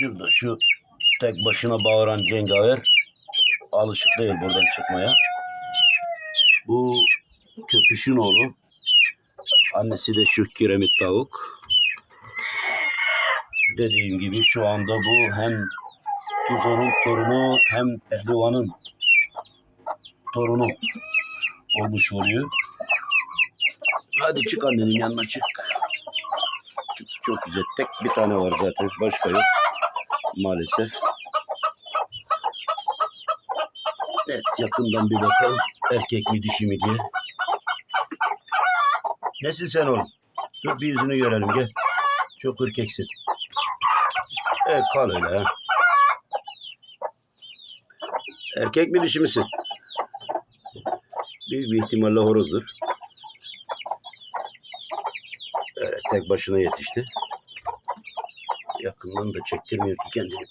Şurada şu tek başına bağıran cengaver alışık değil buradan çıkmaya. Bu köpüşün oğlu. Annesi de şu kiremit tavuk. Dediğim gibi şu anda bu hem Tuzo'nun torunu hem Pehlivan'ın torunu olmuş oluyor. Hadi çık annenin yanına çık. Çık, Çok güzel. Tek bir tane var zaten. Başka yok. Maalesef. Evet yakından bir bakalım. Erkek mi dişi mi diye. Nesin sen oğlum? Dur bir yüzünü görelim gel. Çok ürkeksin. Evet kal öyle ha. Erkek mi dişi misin? Büyük bir ihtimalle horozdur. Evet tek başına yetişti. Yakından da çektirmiyor ki kendini.